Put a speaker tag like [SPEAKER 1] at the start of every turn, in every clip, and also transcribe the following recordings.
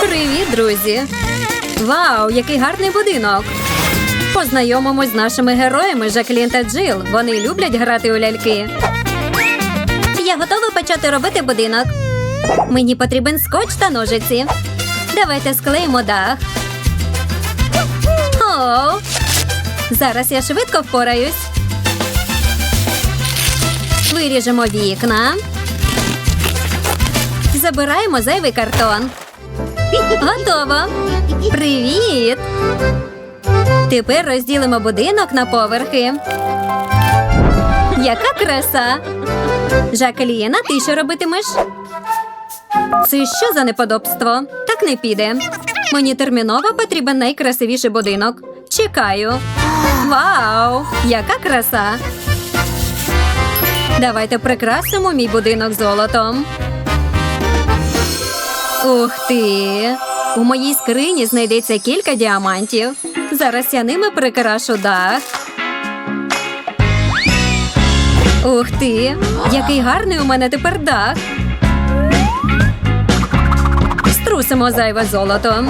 [SPEAKER 1] Привіт, друзі! Вау, який гарний будинок! Познайомимось з нашими героями Жаклін та Джил. Вони люблять грати у ляльки. Я готова почати робити будинок. Мені потрібен скотч та ножиці. Давайте склеїмо дах. О, зараз я швидко впораюсь. Виріжемо вікна. Забираємо зайвий картон. Готово. Привіт. Тепер розділимо будинок на поверхи. Яка краса. Жакліна, ти що робитимеш? Це що за неподобство? Так не піде. Мені терміново потрібен найкрасивіший будинок. Чекаю. Вау! Яка краса! Давайте прикрасимо мій будинок золотом. Ух ти! У моїй скрині знайдеться кілька діамантів. Зараз я ними прикрашу дах. Ух ти! Який гарний у мене тепер дах. Струсимо зайве золото.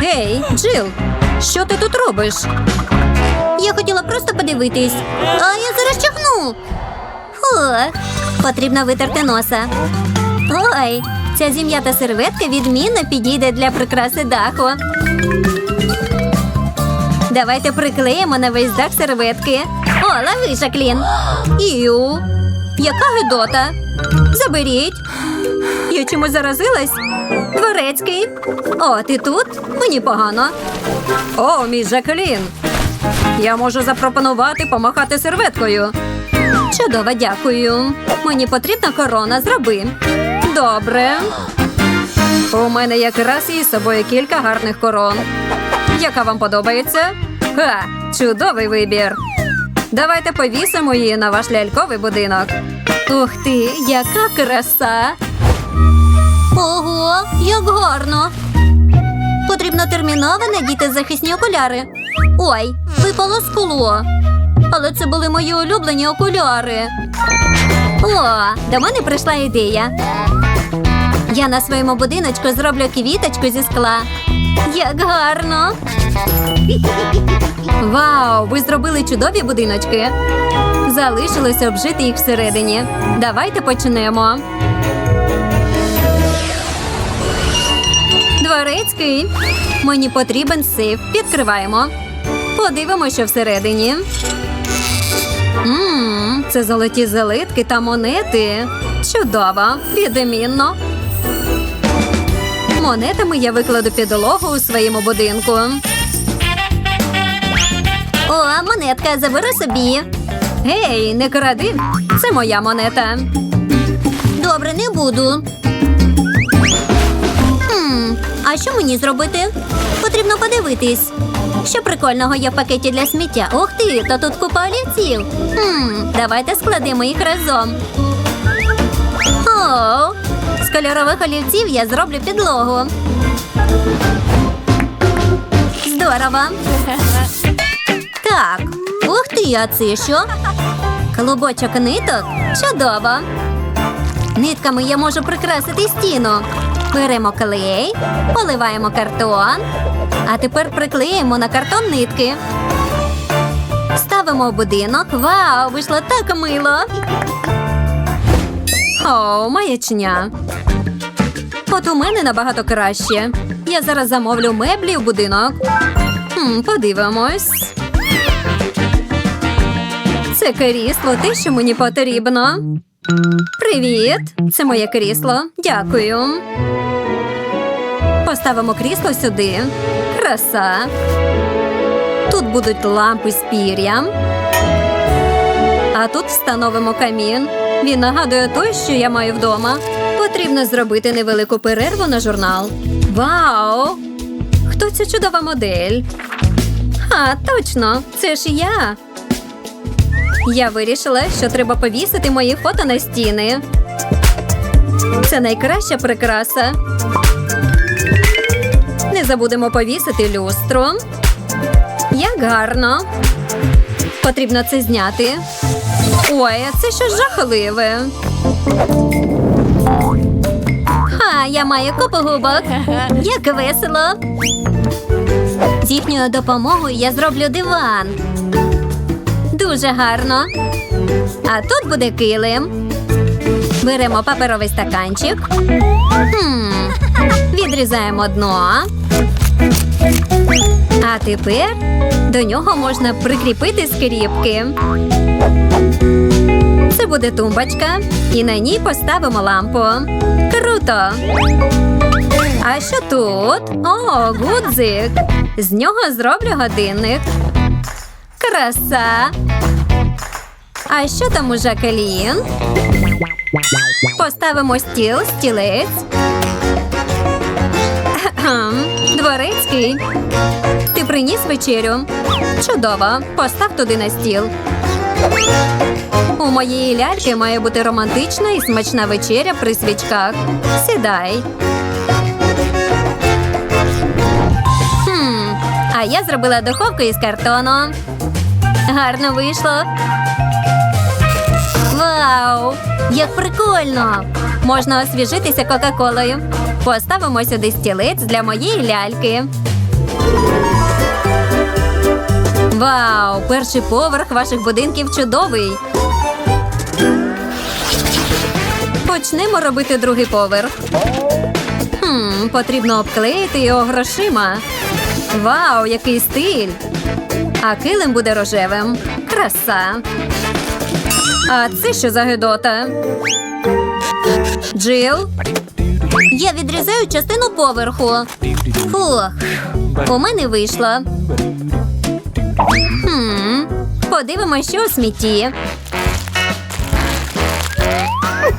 [SPEAKER 1] Гей, Джил, що ти тут робиш? Я хотіла просто подивитись. А я зараз чихну. Фу, потрібно витерти носа. Ой, ця зім'ята серветка відмінно підійде для прикраси даху. Давайте приклеїмо на весь дах серветки. О, лови, Жаклін. Іу, яка гидота. Заберіть. Я чимось заразилась? Дворецький. О, ти тут? Мені погано. О, мій Жаклін. Я можу запропонувати помахати серветкою. Чудово, дякую. Мені потрібна корона, зроби. Добре. У мене якраз є з собою кілька гарних корон. Яка вам подобається? Ха, чудовий вибір. Давайте повісимо її на ваш ляльковий будинок. Ух ти, яка краса! Ого, як гарно! Потрібно терміново надіти захисні окуляри. Ой, випало скло. Але це були мої улюблені окуляри. О, до мене прийшла ідея. Я на своєму будиночку зроблю квіточку зі скла. Як гарно! Вау! Ви зробили чудові будиночки. Залишилося обжити їх всередині. Давайте почнемо. Дворецький. Мені потрібен сейф. Відкриваємо. Подивимося, що всередині. Ммм, це золоті залитки та монети. Чудово, відмінно. Монетами я викладу підлогу у своєму будинку. О, монетка, забери собі. Гей, не кради. Це моя монета. Добре, не буду. Хм, а що мені зробити? Потрібно подивитись. Що прикольного є в пакеті для сміття? Ух ти, та тут купа олівців. Хм, давайте складемо їх разом. О, з кольорових олівців я зроблю підлогу. Здорово. Так, ух ти, а це що? Клубочок ниток? Чудово. Нитками я можу прикрасити стіну. Беремо клей, поливаємо картон, а тепер приклеїмо на картон нитки. Ставимо будинок. Вау, вийшло так мило. О, маячня. От у мене набагато краще. Я зараз замовлю меблі в будинок. Хм, подивимось. Це крісло те, що мені потрібно. Привіт! Це моє крісло. Дякую. Поставимо крісло сюди. Краса. Тут будуть лампи з пір'ям. А тут встановимо камін. Він нагадує той, що я маю вдома. Потрібно зробити невелику перерву на журнал. Вау! Хто ця чудова модель? Ха, точно, це ж я. Я вирішила, що треба повісити мої фото на стіни. Це найкраща прикраса. Забудемо повісити люстру. Як гарно. Потрібно це зняти. Ой, це щось жахливе. Ха, я маю купу губок. Як весело. З їхньою допомогою я зроблю диван. Дуже гарно. А тут буде килим. Беремо паперовий стаканчик. Хм. Відрізаємо дно. А тепер до нього можна прикріпити скріпки. Це буде тумбочка, і на ній поставимо лампу. Круто! А що тут? О, гудзик. З нього зроблю годинник. Краса. А що там у Жакелін? Поставимо стіл, стілець. Ти приніс вечерю? Чудово. Постав туди на стіл. У моєї ляльки має бути романтична і смачна вечеря при свічках. Сідай. Хм, а я зробила духовку із картону. Гарно вийшло. Вау! Як прикольно! Можна освіжитися Кока-Колою. Поставимо сюди стілець для моєї ляльки. Вау! Перший поверх ваших будинків чудовий. Почнемо робити другий поверх. Хм, потрібно обклеїти його грошима. Вау, який стиль! А килим буде рожевим. Краса. А це що за гидота? Джил? Я відрізаю частину поверху. Фух, у мене вийшло. Хм, подивимось, що у смітті.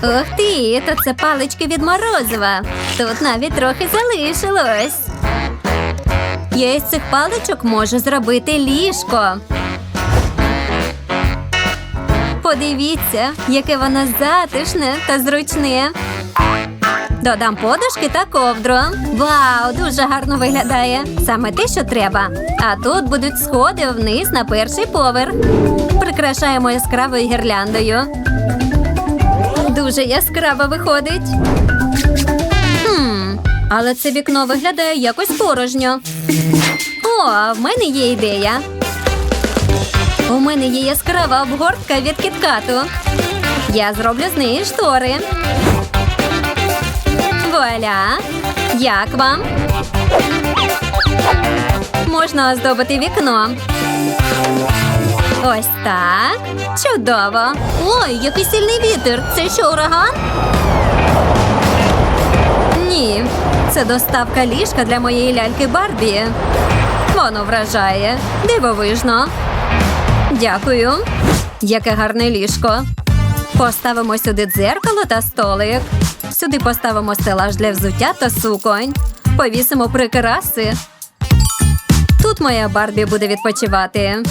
[SPEAKER 1] Ух ти, то це палички від морозива. Тут навіть трохи залишилось. Я із цих паличок можу зробити ліжко. Подивіться, яке воно затишне та зручне. Додам подушки та ковдру. Вау, дуже гарно виглядає. Саме те, що треба. А тут будуть сходи вниз на перший поверх. Прикрашаємо яскравою гірляндою. Дуже яскраво виходить. Хм, але це вікно виглядає якось порожньо. О, в мене є ідея. У мене є яскрава обгортка від кіткату. Я зроблю з неї штори. Вуаля! Як вам? Можна оздобити вікно. Ось так. Чудово. Ой, який сильний вітер. Це що, ураган? Ні, це доставка ліжка для моєї ляльки Барбі. Воно вражає. Дивовижно. Дякую. Яке гарне ліжко. Поставимо сюди дзеркало та столик. Сюди поставимо стелаж для взуття та суконь. Повісимо прикраси. Тут моя Барбі буде відпочивати.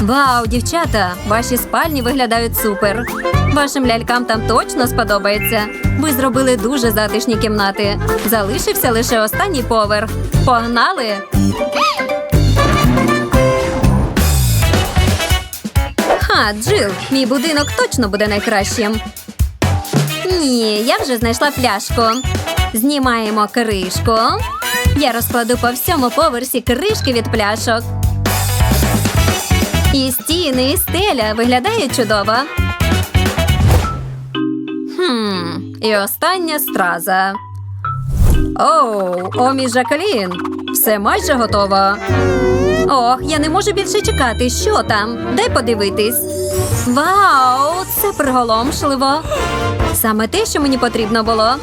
[SPEAKER 1] Вау, дівчата! Ваші спальні виглядають супер. Вашим лялькам там точно сподобається. Ви зробили дуже затишні кімнати. Залишився лише останній поверх. Погнали! Ха, Джил, мій будинок точно буде найкращим. Ні, я вже знайшла пляшку. Знімаємо кришку. Я розкладу по всьому поверсі кришки від пляшок. І стіни, і стеля виглядають чудово. Хм, і остання страза. Оу, Омі Жакалін. Все майже готово. Ох, я не можу більше чекати. Що там? Дай подивитись. Вау, це приголомшливо. Саме те, що мені потрібно було.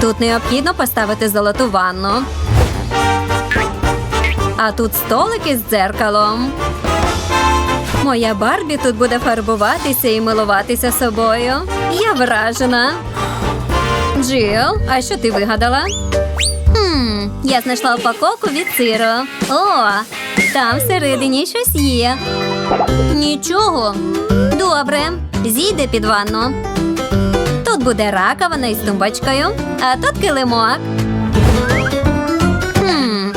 [SPEAKER 1] Тут необхідно поставити золоту ванну. А тут столики з дзеркалом. Моя Барбі тут буде фарбуватися і милуватися собою. Я вражена. Джил, а що ти вигадала? Хм, я знайшла упаковку від сиру. О, там всередині щось є. Нічого. Добре, зійде під ванну. Тут буде раковина із тумбочкою, а тут килимок. Хм,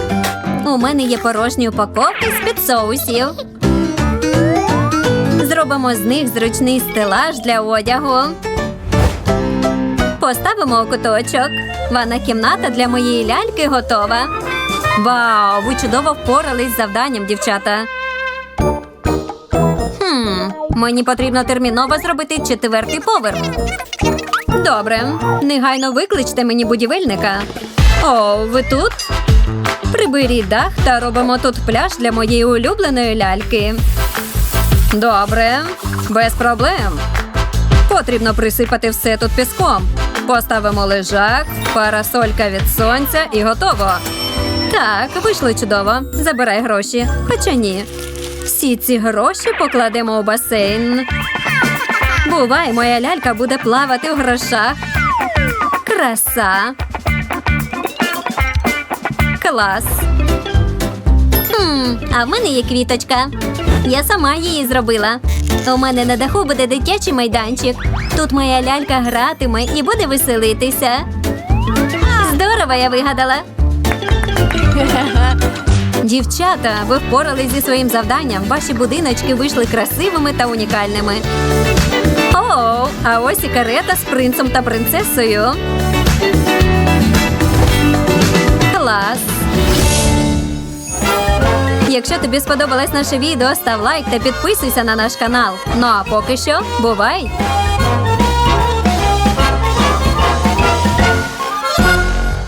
[SPEAKER 1] у мене є порожні упаковки з підсоусів. Зробимо з них зручний стелаж для одягу. Поставимо у куточок. Ванна кімната для моєї ляльки готова. Вау, ви чудово впорались з завданням, дівчата. Мені потрібно терміново зробити четвертий поверх. Добре, негайно викличте мені будівельника. О, ви тут? Приберіть дах та робимо тут пляж для моєї улюбленої ляльки. Добре, без проблем. Потрібно присипати все тут піском. Поставимо лежак, парасолька від сонця і готово. Так, вийшло чудово. Забирай гроші. Хоча ні. Всі ці гроші покладемо у басейн. Бувай, моя лялька буде плавати в грошах. Краса. Клас. Хм, а в мене є квіточка. Я сама її зробила. У мене на даху буде дитячий майданчик. Тут моя лялька гратиме і буде веселитися. Здорово я вигадала. Дівчата, ви впорались зі своїм завданням. Ваші будиночки вийшли красивими та унікальними. О, а ось і карета з принцем та принцесою. Клас. Якщо тобі сподобалось наше відео, став лайк та підписуйся на наш канал. Ну а поки що, бувай!